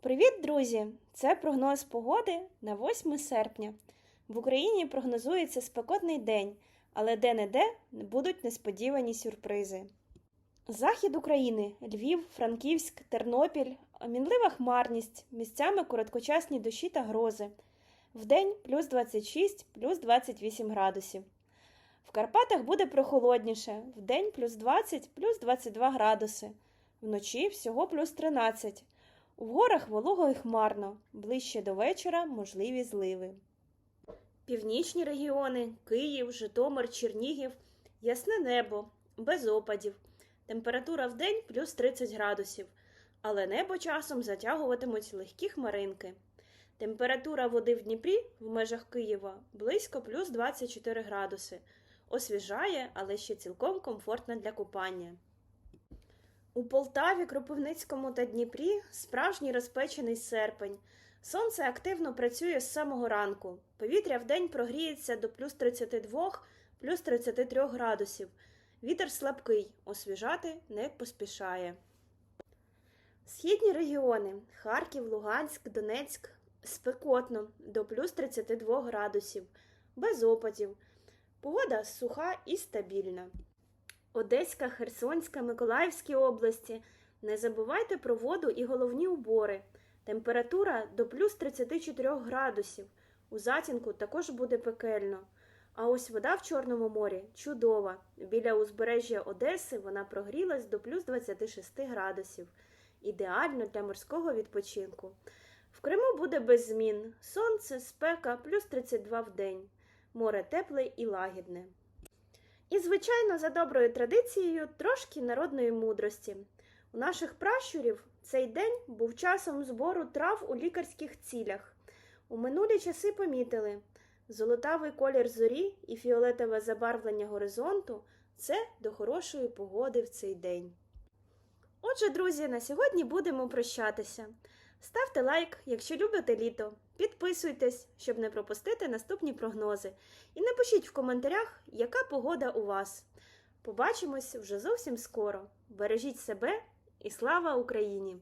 Привіт, друзі! Це прогноз погоди на 8 серпня. В Україні прогнозується спекотний день, але де-не-де будуть несподівані сюрпризи. Захід України Львів, Франківськ, Тернопіль, мінлива хмарність, місцями короткочасні дощі та грози. Вдень плюс 26, плюс 28 градусів. В Карпатах буде прохолодніше, вдень плюс 20, плюс 22 градуси, вночі всього плюс 13. У горах волого і хмарно, ближче до вечора можливі зливи. Північні регіони Київ, Житомир, Чернігів, ясне небо, без опадів. Температура в день плюс 30 градусів, але небо часом затягуватимуть легкі хмаринки. Температура води в Дніпрі в межах Києва близько плюс 24 градуси. Освіжає, але ще цілком комфортна для купання. У Полтаві, Кропивницькому та Дніпрі справжній розпечений серпень. Сонце активно працює з самого ранку. Повітря вдень прогріється до плюс 32, плюс 33 градусів. Вітер слабкий, освіжати не поспішає. Східні регіони Харків, Луганськ, Донецьк спекотно до плюс 32 градусів, без опадів. Погода суха і стабільна. Одеська, Херсонська, Миколаївські області. Не забувайте про воду і головні убори. Температура до плюс 34 градусів. У затінку також буде пекельно. А ось вода в Чорному морі чудова. Біля узбережжя Одеси вона прогрілась до плюс 26 градусів. Ідеально для морського відпочинку. В Криму буде без змін. Сонце, спека, плюс 32 в день. Море тепле і лагідне. І, звичайно, за доброю традицією, трошки народної мудрості. У наших пращурів цей день був часом збору трав у лікарських цілях. У минулі часи помітили золотавий колір зорі і фіолетове забарвлення горизонту це до хорошої погоди в цей день. Отже, друзі, на сьогодні будемо прощатися. Ставте лайк, якщо любите літо. Підписуйтесь, щоб не пропустити наступні прогнози. І напишіть в коментарях, яка погода у вас. Побачимось вже зовсім скоро. Бережіть себе і слава Україні!